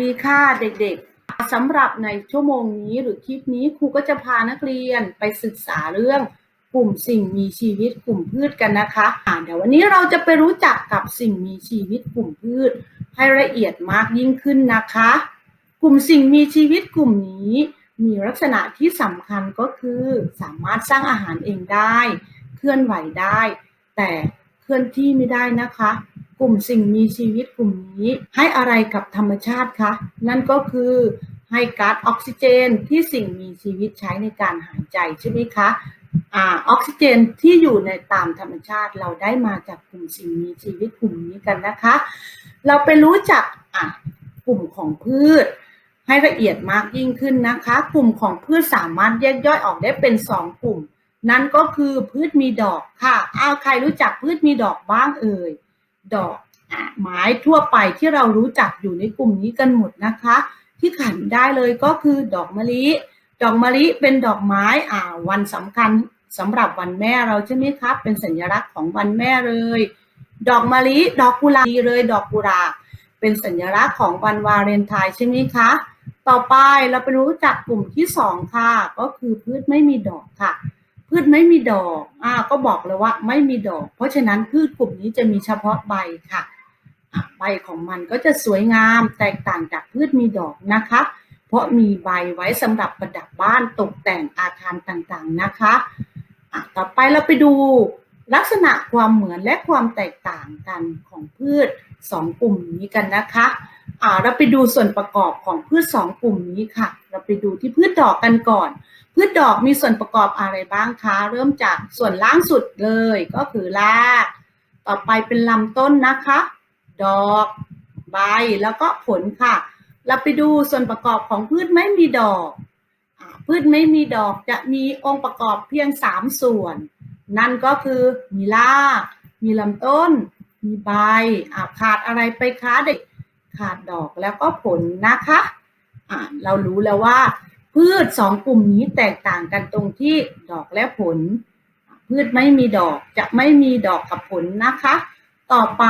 ดีค่ะเด็กๆสำหรับในชั่วโมงนี้หรือคลิปนี้ครูก็จะพานักเรียนไปศึกษาเรื่องกลุ่มสิ่งมีชีวิตกลุ่มพืชกันนะคะเดี๋ยววันนี้เราจะไปรู้จักกับสิ่งมีชีวิตกลุ่มพืช ให้ละเอียดมากยิ่งขึ้นนะคะ กลุ่มสิ่งมีชีวิตกลุ่มนี้ มีลักษณะที่สำคัญก็คือ สามารถสร้างอาหารเองได้ เคลื่อนไหวได้ แต่เคลื่อนที่ไม่ได้นะคะ กลุ่มสิ่งมีชีวิตกลุ่มนี้ให้อะไรกับธรรมชาติคะ นั่นก็คือให้ก๊าซออกซิเจนที่สิ่งมีชีวิตใช้ในการหายใจใช่ไหมคะออกซิเจนที่อยู่ในตามธรรมชาติเราได้มาจากกลุ่มสิ่งมีชีวิตกลุ่มนี้กันนะคะ เราไปรู้จักกลุ่มของพืช ให้ละเอียดมากยิ่งขึ้นนะคะ กลุ่มของพืชสามารถแยกย่อยออกได้เป็นสองกลุ่ม นั่นก็คือพืชมีดอกค่ะอ้าวใครรู้จักพืชมีดอกบ้างเอ่ย ดอกไม้ทั่วไปที่เรารู้จักอยู่ในกลุ่มนี้กันหมดนะคะ ที่ขันได้เลยก็คือดอกมะลิ ดอกมะลิเป็นดอกไม้อ่าวันสำคัญสำหรับวันแม่เราใช่ไหมครับ เป็นสัญลักษณ์ของวันแม่เลย ดอกมะลิ ดอกกุหลาบเลย ดอกกุหลาบเป็นสัญลักษณ์ของวันวาเลนไทน์ใช่ไหมคะ ต่อไปเราไปรู้จักกลุ่มที่สองค่ะ ก็คือพืชไม่มีดอกค่ะ พืชไม่มีดอกอ่าก็บอกเลยว่าไม่มีดอก เพราะฉะนั้นพืชกลุ่มนี้จะมีเฉพาะใบค่ะใบของมันก็จะสวยงามแตกต่างจากพืชมีดอกนะคะ เพราะมีใบไว้สำหรับประดับบ้านตกแต่งอาคารต่างๆนะคะะต่อไปเราไปดูลักษณะความเหมือนและความแตกต่างกันของพืชสองกลุ่มนี้กันนะคะ เราไปดูส่วนประกอบของพืชสองกลุ่มนี้ค่ะ เราไปดูที่พืชดอกกันก่อน พืชดอกมีส่วนประกอบอะไรบ้างคะ เริ่มจากส่วนล่างสุดเลยก็คือราก ต่อไปเป็นลำต้นนะคะ ดอก ใบ แล้วก็ผลค่ะ เราไปดูส่วนประกอบของพืชไม่มีดอก พืชไม่มีดอกจะมีองค์ประกอบเพียงสามส่วน นั่นก็คือมีราก มีลำต้น มีใบขาดอะไรไปคะเด็ก ขาดดอกแล้วก็ผลนะคะอ่าเรารู้แล้วว่า พืชสองกลุ่มนี้แตกต่างกันตรงที่ดอกและผล พืชไม่มีดอกจะไม่มีดอกกับผลนะคะ ต่อไป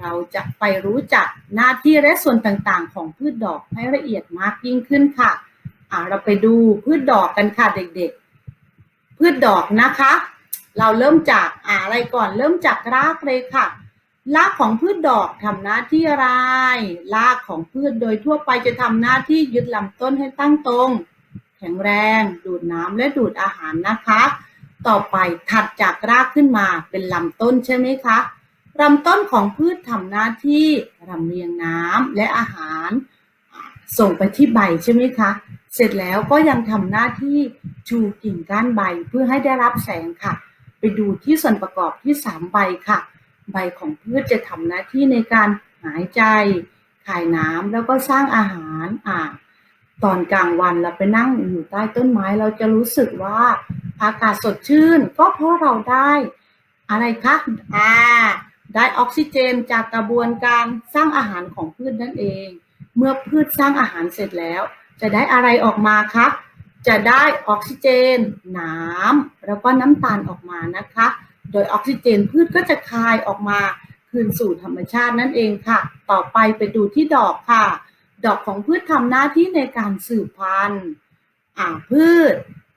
เราจะไปรู้จักหน้าที่และส่วนต่างๆ ของพืชดอกให้ละเอียดมากยิ่งขึ้นค่ะอ่าเราไปดูพืชดอกกันค่ะเด็กๆ พืชดอกนะคะ เราเริ่มจากอ่าอะไรก่อนเริ่มจากรากเลยค่ะ รากของพืชดอกทำหน้าที่อะไร รากของพืชโดยทั่วไปจะทำหน้าที่ยึดลำต้นให้ตั้งตรง แข็งแรง ดูดน้ำและดูดอาหารนะคะ ต่อไปถัดจากรากขึ้นมาเป็นลำต้นใช่ไหมคะลำต้นของพืชทำหน้าที่ลำเลียงน้ำและอาหาร ส่งไปที่ใบใช่ไหมคะ เสร็จแล้วก็ยังทำหน้าที่ชูกิ่งก้านใบเพื่อให้ได้รับแสงค่ะ ไปดูที่ส่วนประกอบที่สามใบค่ะ ใบของพืชจะทำหน้าที่ในการหายใจ ขายน้ำแล้วก็สร้างอาหารอ่าตอนกลางวันเราไปนั่งอยู่ใต้ต้นไม้เราจะรู้สึกว่าอากาศสดชื่น ก็เพราะเราได้อะไรคะอ่าได้ออกซิเจนจากกระบวนการสร้างอาหารของพืชนั่นเอง เมื่อพืชสร้างอาหารเสร็จแล้ว จะได้อะไรออกมาคะจะได้ออกซิเจน น้ำแล้วก็น้ำตาลออกมานะคะ โดยออกซิเจนพืชก็จะคายออกมาคืนสู่ธรรมชาตินั่นเองค่ะ ต่อไปไปดูที่ดอกค่ะ ดอกของพืชทำหน้าที่ในการสืบพันธุ์อ่าพืช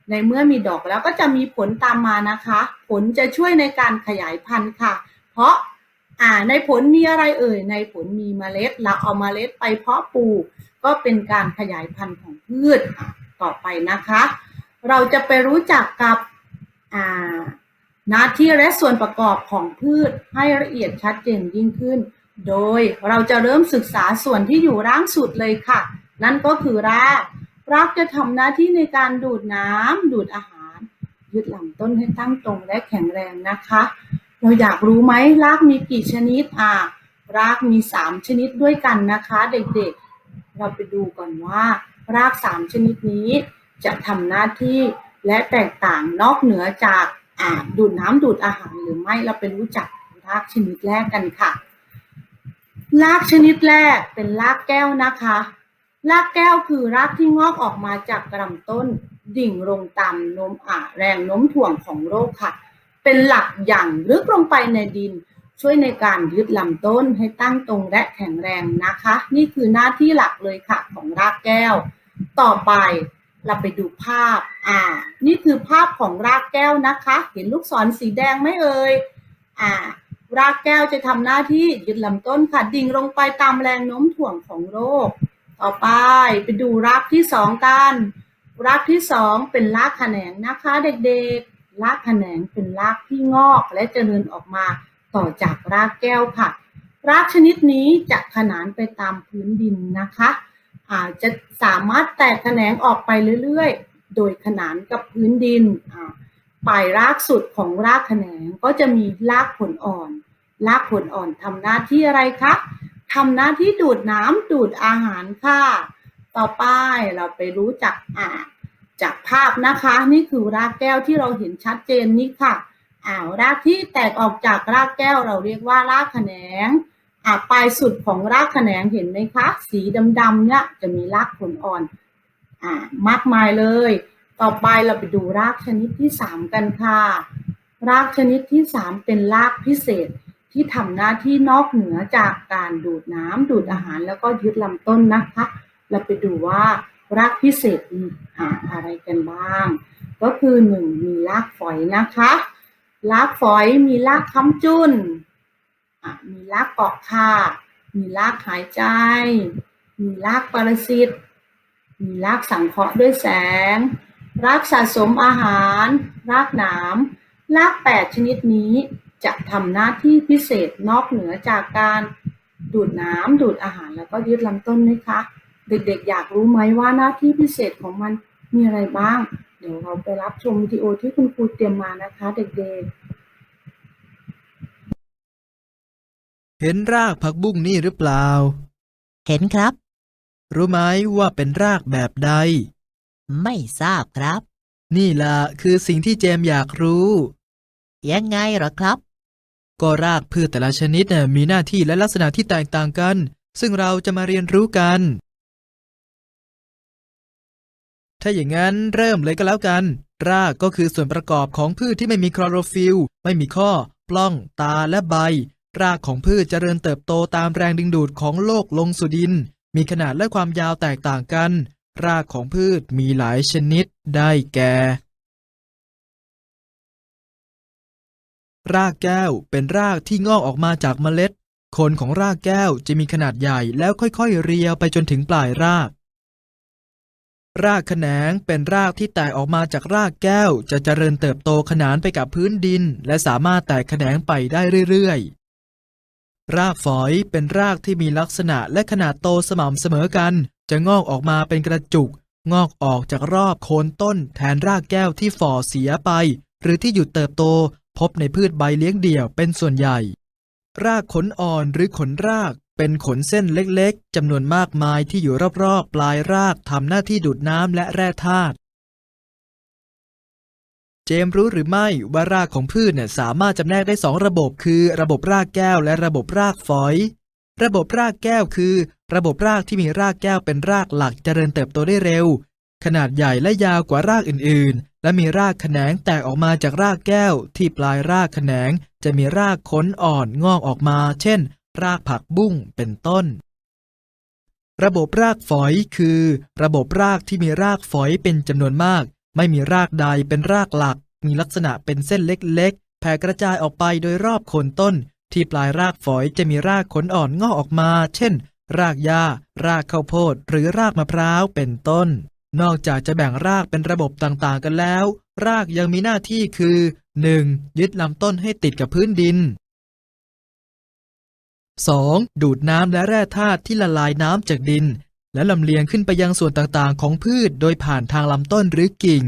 ในเมื่อมีดอกแล้วก็จะมีผลตามมานะคะ ผลจะช่วยในการขยายพันธุ์ค่ะ เพราะอ่าในผลมีอะไรเอ่ย ในผลมีเมล็ดเราเอาเมล็ดไปเพาะปลูก ก็เป็นการขยายพันธุ์ของพืชต่อไปนะคะ เราจะไปรู้จักกับอ่า น้าที่และส่วนประกอบของพืชให้ละเอียดชัดเจนยิ่งขึ้น โดยเราจะเริ่มศึกษาส่วนที่อยู่ร่างสุดเลยค่ะ นั่นก็คือรากรากจะทำหน้าที่ในการดูดน้ำดูดอาหาร ยึดลำต้นให้ตั้งตรงและแข็งแรงนะคะ เราอยากรู้ไหมรากมีกี่ชนิดอ่ารากมีสามชนิดด้วยกันนะคะ เด็กๆ เราไปดูก่อนว่า รากสามชนิดนี้จะทำหน้าที่และแตกต่างนอกเหนือจาก ดูดน้ำดูดอาหารหรือไม่เราไปรู้จักรากชนิดแรกกันค่ะ รากชนิดแรกเป็นรากแก้วนะคะ รากแก้วคือรากที่งอกออกมาจากลำต้นดิ่งลงตามโน้มอ่าแรงโน้มถ่วงของโลกค่ะ เป็นหลักอย่างลึกลงไปในดิน ช่วยในการยึดลำต้นให้ตั้งตรงและแข็งแรงนะคะ นี่คือหน้าที่หลักเลยค่ะของรากแก้ว ต่อไป เราไปดูภาพ อ่า นี่คือภาพของรากแก้วนะคะ เห็นลูกศรสีแดงไหมเอ่ย อ่า รากแก้วจะทำหน้าที่ยึดลำต้นค่ะ ดิ่งลงไปตามแรงโน้มถ่วงของโลกต่อไปไปดูรากที่สองกัน รากที่สองเป็นรากแขนงนะคะ เด็กๆ รากแขนงเป็นรากที่งอกและเจริญออกมาต่อจากรากแก้วค่ะ รากชนิดนี้จะขนานไปตามพื้นดินนะคะ จจะสามารถแตกแขนงออกไปเรื่อยๆ โดยขนานกับพื้นดินปลายรากสุดของรากแขนงก็จะมีรากผลอ่อน รากผลอ่อนทำหน้าที่อะไรคะทำหน้าที่ดูดน้ำดูดอาหารค่ะ ต่อไปเราไปรู้จักอ่าจากภาพนะคะ นี่คือรากแก้วที่เราเห็นชัดเจนนี่ค่ะอ่าวรากที่แตกออกจากรากแก้วเราเรียกว่ารากแขนง ปลายสุดของรากแขนงเห็นไหมคะ สีดำๆเนี่ยจะมีรากผลอ่อนอ่ามากมายเลย ต่อไปเราไปดูรากชนิดที่สามกันค่ะ รากชนิดที่สามเป็นรากพิเศษที่ทำหน้าที่นอกเหนือจากการดูดน้ำดูดอาหารแล้วก็ยึดลำต้นนะคะ เราไปดูว่ารากพิเศษมีอะไรกันบ้าง ก็คือหนึ่งมีรากฝอยนะคะ รากฝอยมีรากค้ำจุน มีรากเกาะค่ะ มีรากหายใจ มีรากปรสิต มีรากสังเคราะห์ด้วยแสง รากสะสมอาหาร รากหนามรากแปดชนิดนี้จะทำหน้าที่พิเศษนอกเหนือจากการดูดน้ำดูดอาหารแล้วก็ยึดลำต้นไหมคะ เด็กๆ อยากรู้ไหมว่าหน้าที่พิเศษของมันมีอะไรบ้าง เดี๋ยวเราไปรับชมวิดีโอที่คุณครูเตรียมมานะคะ เด็กๆ เห็นรากผักบุ้งนี่หรือเปล่า เห็นครับ รู้ไหมว่าเป็นรากแบบใด ไม่ทราบครับ นี่ล่ะคือสิ่งที่เจมส์อยากรู้ ยังไงเหรอครับ ก็รากพืชแต่ละชนิดน่ะมีหน้าที่และลักษณะที่แตกต่างกัน ซึ่งเราจะมาเรียนรู้กัน ถ้าอย่างนั้นเริ่มเลยก็แล้วกัน รากก็คือส่วนประกอบของพืชที่ไม่มีคลอโรฟิลล์ไม่มีข้อ ปล้อง ตาและใบ รากของพืชเจริญเติบโตตามแรงดึงดูดของโลกลงสู่ดิน มีขนาดและความยาวแตกต่างกัน รากของพืชมีหลายชนิด ได้แก่ รากแก้วเป็นรากที่งอกออกมาจากเมล็ดคนของรากแก้วจะมีขนาดใหญ่แล้วค่อยๆ เรียวไปจนถึงปลายราก รากแขนงเป็นรากที่แตกออกมาจากรากแก้วจะเจริญเติบโตขนานไปกับพื้นดิน และสามารถแตกแขนงไปได้เรื่อยๆ รากฝอยเป็นรากที่มีลักษณะและขนาดโตสม่ำเสมอกัน จะงอกออกมาเป็นกระจุก งอกออกจากรอบโคนต้น แทนรากแก้วที่ฝ่อเสียไป หรือที่หยุดเติบโต พบในพืชใบเลี้ยงเดี่ยวเป็นส่วนใหญ่ รากขนอ่อนหรือขนราก เป็นขนเส้นเล็กๆจำนวนมากมายที่อยู่รอบๆ ปลายรากทำหน้าที่ดูดน้ำและแร่ธาตุ จมรู้หรือไม่ว่ารากของพืชเนี่ยสามารถจำแนกได้สองระบบ คือ ระบบรากแก้วและระบบรากฝอย ระบบรากแก้วคือ ระบบรากที่มีรากแก้วเป็นรากหลักเจริญเติบโตได้เร็ว ขนาดใหญ่และยาวกว่ารากอื่นๆ และมีรากแขนงแตกออกมาจากรากแก้ว ที่ปลายรากแขนง จะมีรากขนอ่อนงอกออกมา เช่น รากผักบุ้งเป็นต้น ระบบรากฝอยคือ ระบบรากที่มีรากฝอยเป็นจำนวนมาก ไม่มีรากใดเป็นรากหลัก มีลักษณะเป็นเส้นเล็กๆ แผ่กระจายออกไปโดยรอบโคนต้น ที่ปลายรากฝอยจะมีรากขนอ่อนงอกออกมา เช่น รากหญ้า รากข้าวโพด หรือรากมะพร้าว เป็นต้น นอกจากจะแบ่งรากเป็นระบบต่างๆ กันแล้ว รากยังมีหน้าที่คือ 1. ยึดลำต้นให้ติดกับพื้นดิน 2. ดูดน้ำและแร่ธาตุที่ละลายน้ำจากดิน และลำเลียงขึ้นไปยังส่วนต่างๆ ของพืชโดยผ่านทางลำต้นหรือกิ่ง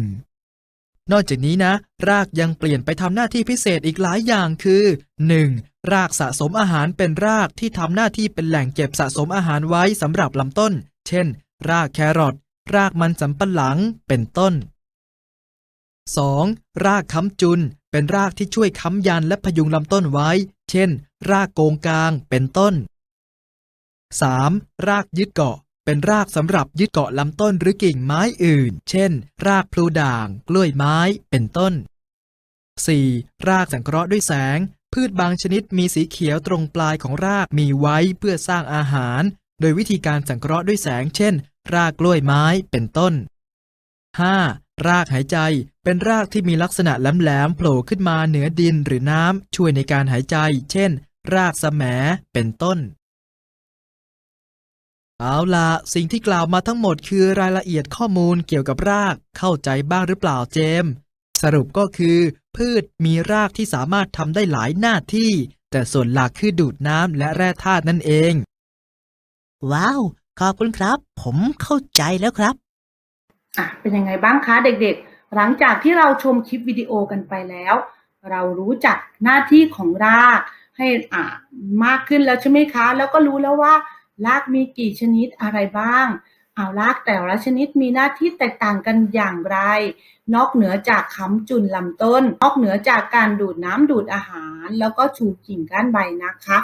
นอกจากนี้นะ รากยังเปลี่ยนไปทำหน้าที่พิเศษอีกหลายอย่างคือ 1. รากสะสมอาหารเป็นรากที่ทำหน้าที่เป็นแหล่งเก็บสะสมอาหารไว้สำหรับลำต้น เช่น รากแครอทรากมันสำปะหลังเป็นต้น 2. รากค้ำจุน เป็นรากที่ช่วยค้ำยันและพยุงลำต้นไว้ เช่น รากโกงกลางเป็นต้น 3. รากยึดเกาะ เป็นรากสำหรับยึดเกาะลำต้นหรือกิ่งไม้อื่น เช่น รากพลูด่าง กล้วยไม้ เป็นต้น 4. รากสังเคราะห์ด้วยแสง พืชบางชนิดมีสีเขียวตรงปลายของรากมีไว้เพื่อสร้างอาหาร โดยวิธีการสังเคราะห์ด้วยแสง เช่น รากกล้วยไม้ เป็นต้น 5. รากหายใจ เป็นรากที่มีลักษณะแหลมๆโผล่ขึ้นมาเหนือดินหรือน้ำช่วยในการหายใจ เช่น รากสแสมเป็นต้น เอาล่ะสิ่งที่กล่าวมาทั้งหมดคือรายละเอียดข้อมูลเกี่ยวกับราก เข้าใจบ้างหรือเปล่าเจมส์สรุปก็คือ พืชมีรากที่สามารถทำได้หลายหน้าที่ แต่ส่วนหลักคือดูดน้ำและแร่ธาตุนั่นเอง ว้าว ขอบคุณครับ ผมเข้าใจแล้วครับ อะ เป็นยังไงบ้างคะเด็กๆ หลังจากที่เราชมคลิปวิดีโอกันไปแล้ว เรารู้จักหน้าที่ของรากให้อ่ามากขึ้นแล้วใช่ไหมคะ แล้วก็รู้แล้วว่า รากมีกี่ชนิดอะไรบ้างเอารากแต่ละชนิดมีหน้าที่แตกต่างกันอย่างไร นอกเหนือจากค้ำจุนลำต้น นอกเหนือจากการดูดน้ำดูดอาหาร แล้วก็ชูกิ่งก้านใบนะคะ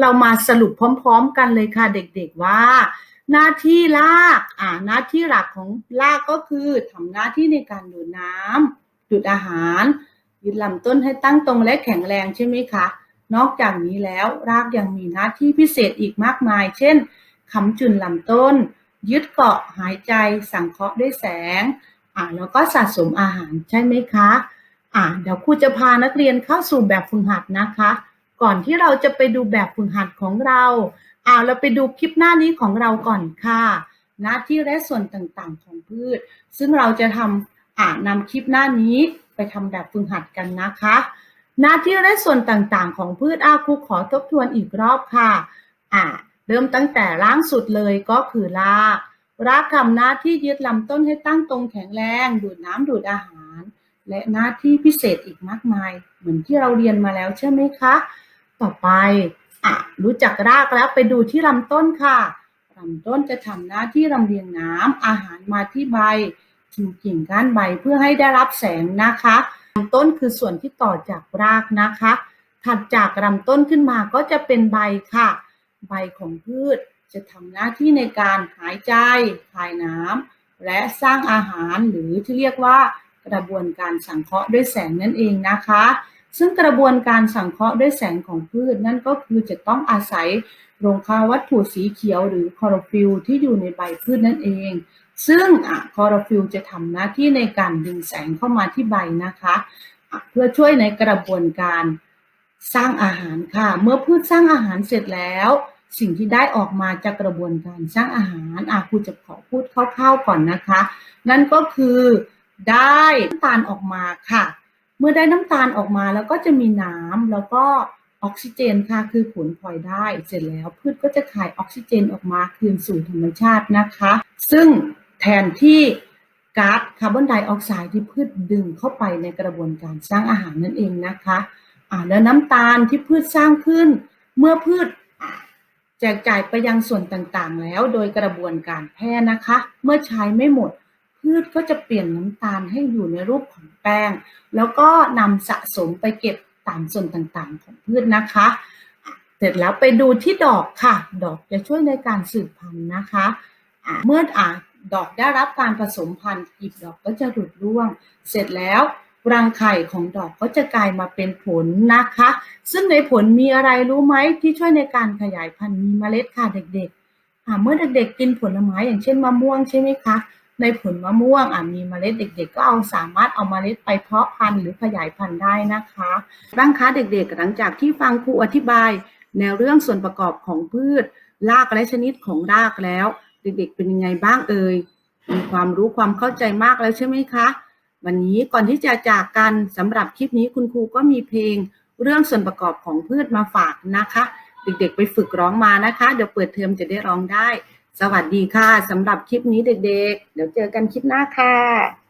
เรามาสรุปพร้อมๆกันเลยค่ะเด็กๆว่า หน้าที่รากอ่าหน้าที่หลักของรากก็คือทำหน้าที่ในการดูดน้ำดูดอาหารยึดลำต้นให้ตั้งตรงและแข็งแรงใช่ไหมคะ นอกจากนี้แล้วรากยังมีหน้าที่พิเศษอีกมากมาย เช่นคำจุนลำต้น ยึดเกาะหายใจสังเคราะห์ด้วยแสงอ่าแล้วก็สะสมอาหารใช่ไหมคะอ่าเดี๋ยวครูจะพานักเรียนเข้าสู่แบบฝึกหัดนะคะ ก่อนที่เราจะไปดูแบบฝึกหัดของเราอ่าเราไปดูคลิปหน้านี้ของเราก่อนค่ะ หน้าที่และส่วนต่างๆของพืช ซึ่งเราจะทำอ่านำคลิปหน้านี้ไปทำแบบฝึกหัดกันนะคะ หน้าที่และส่วนต่างๆ ของพืชอาครูขอทบทวนอีกรอบค่ะอ่าเริ่มตั้งแต่ล่างสุดเลยก็คือรากรากทำหน้าที่ยึดลำต้นให้ตั้งตรงแข็งแรง ดูดน้ำดูดอาหาร และหน้าที่พิเศษอีกมากมาย เหมือนที่เราเรียนมาแล้วใช่ไหมคะ ต่อไปอะรู้จักรากแล้วไปดูที่ลำต้นค่ะลำต้นจะทำหน้าที่ลำเลียงน้ำอาหารมาที่ใบชูกิ่งก้านใบเพื่อให้ได้รับแสงนะคะ ลำต้นคือส่วนที่ต่อจากรากนะคะ ถัดจากลำต้นขึ้นมาก็จะเป็นใบค่ะ ใบของพืชจะทำหน้าที่ในการหายใจคายน้ำและสร้างอาหารหรือที่เรียกว่ากระบวนการสังเคราะห์ด้วยแสงนั่นเองนะคะ ซึ่งกระบวนการสังเคราะห์ด้วยแสงของพืชนั่นก็คือจะต้องอาศัยโรงค่าวัตถุสีเขียวหรือคลอโรฟิลที่อยู่ในใบพืชนั่นเอง ซึ่งคลอโรฟิลจะทำหน้าที่ในการดึงแสงเข้ามาที่ใบนะคะะเพื่อช่วยในกระบวนการสร้างอาหารค่ะ เมื่อพืชสร้างอาหารเสร็จแล้ว สิ่งที่ได้ออกมาจากกระบวนการสร้างอาหารอะครูจะขอพูดคร่าวๆก่อนนะคะ นั่นก็คือได้น้ำตาลออกมาค่ะ เมื่อได้น้ำตาลออกมาแล้วก็จะมีน้ำแล้วก็ออกซิเจนค่ะคือผลพลอยได้ เสร็จแล้วพืชก็จะขายออกซิเจนออกมาคืนสู่ธรรมชาตินะคะ ซึ่ง แทนที่ก๊าซคาร์บอนไดออกไซด์ที่พืชดึงเข้าไปในกระบวนการสร้างอาหารนั่นเองนะคะอ่าแล้วน้ำตาลที่พืชสร้างขึ้น เมื่อพืชแจกจ่ายไปยังส่วนต่างๆ แล้วโดยกระบวนการแพร่นะคะ เมื่อใช้ไม่หมด พืชก็จะเปลี่ยนน้ำตาลให้อยู่ในรูปของแป้ง แล้วก็นำสะสมไปเก็บตามส่วนต่างๆ ของพืชนะคะ เสร็จแล้วไปดูที่ดอกค่ะ ดอกจะช่วยในการสืบพันธุ์นะคะ เมื่ออ่า ดอกได้รับการผสมพันธุ์กีบดอกก็จะหลุดร่วง เสร็จแล้วรังไข่ของดอกก็จะกลายมาเป็นผลนะคะ ซึ่งในผลมีอะไรรู้ไหมที่ช่วยในการขยายพันธุ์มีเมล็ดค่ะเด็กๆอ่าเมื่อเด็กๆกินผลไม้อย่างเช่นมะม่วงใช่ไหมคะในผลมะม่วงอะมีเมล็ดเด็ก ๆ ก็เอาสามารถเอาเมล็ดไปเพาะพันธุ์หรือขยายพันธุ์ได้นะคะบ้างคะเด็กๆ หลังจากที่ฟังครูอธิบาย แนวเรื่องส่วนประกอบของพืชรากและชนิดของรากแล้ว เด็กๆเป็นยังไงบ้างเอ่ยมีความรู้ความเข้าใจมากแล้วใช่ไหมคะ วันนี้ก่อนที่จะจากกันสำหรับคลิปนี้คุณครูก็มีเพลงเรื่องส่วนประกอบของพืชมาฝากนะคะ เด็กๆไปฝึกร้องมานะคะ เดี๋ยวเปิดเทอมจะได้ร้องได้ สวัสดีค่ะสำหรับคลิปนี้เด็กๆ เดี๋ยวเจอกันคลิปหน้าค่ะ